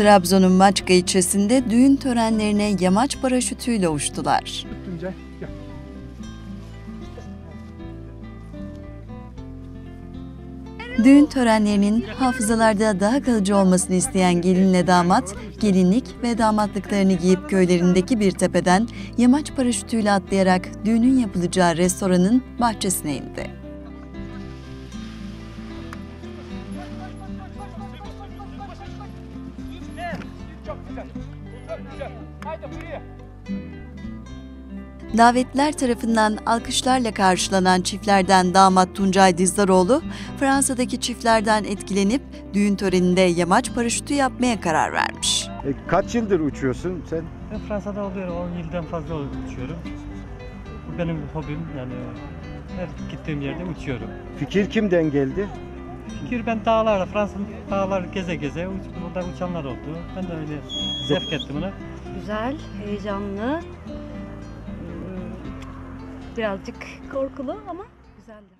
Trabzon'un Maçka ilçesinde düğün törenlerine yamaç paraşütüyle uçtular. Düğün törenlerinin hafızalarda daha kalıcı olmasını isteyen gelinle damat, gelinlik ve damatlıklarını giyip köylerindeki bir tepeden yamaç paraşütüyle atlayarak düğünün yapılacağı restoranın bahçesine indi. Davetliler tarafından alkışlarla karşılanan çiftlerden damat Tuncay Dizdaroğlu, Fransa'daki çiftlerden etkilenip düğün töreninde yamaç paraşütü yapmaya karar vermiş. E, kaç yıldır uçuyorsun sen? Ben Fransa'da oluyorum 10 yıldan fazla uçuyorum. Bu benim hobim yani her gittiğim yerde uçuyorum. Fikir kimden geldi? Fikir ben dağlarda, Fransa'nın dağları geze geze burada uçanlar oldu. Ben de öyle zevk ettim ona. Güzel, heyecanlı, hmm, birazcık korkulu ama güzeldi.